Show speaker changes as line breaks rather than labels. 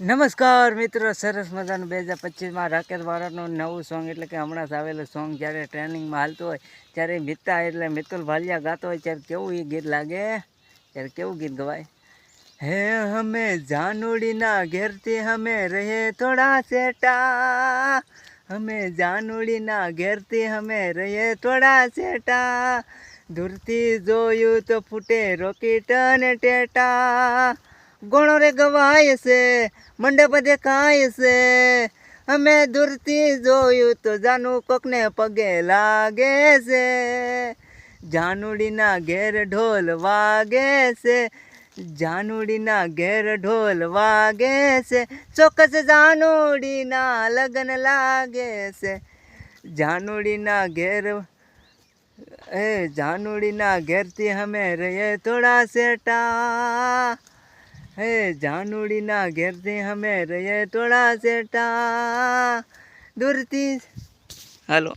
નમસ્કાર મિત્રો, સરસ મજાનું બે હજાર પચીસમાં રાકેશ બારાનું નવું સોંગ, એટલે કે હમણાં આવેલું સોંગ જ્યારે ટ્રેનિંગમાં હાલતું હોય ત્યારે મિત્તા એટલે મિતુલ ભાલિયા ગાતો હોય, ત્યારે કેવું એ ગીત લાગે? ત્યારે કેવું ગીત ગવાય? હે હમે જાનુડીના ઘેરથી હમે રહે થોડા સેટા હમે જાનુડીના ઘેરથી હમે રહે થોડા સેટા દૂરથી જોયું તો ફૂટે રોકેટ અને ટેટા ગોણો રે ગવાય છે, મંડપ દેખાય છે. અમે દૂરથી જોયું તો જાનું કોકને પગે લાગે છે. જાનુડીના ઘેર ઢોલ વાગે છે, જાનુડીના ઘેર ઢોલ વાગે છે. ચોક્કસ જાનુડીના લગ્ન લાગે છે. જાનુડીના ઘેર, એ જાનુડીના ઘેરથી અમે રહીએ થોડા સેટા. હે જાનુડીના ઘેરથી અમે રહીએ થોડા સેટા દૂરથી હાલો.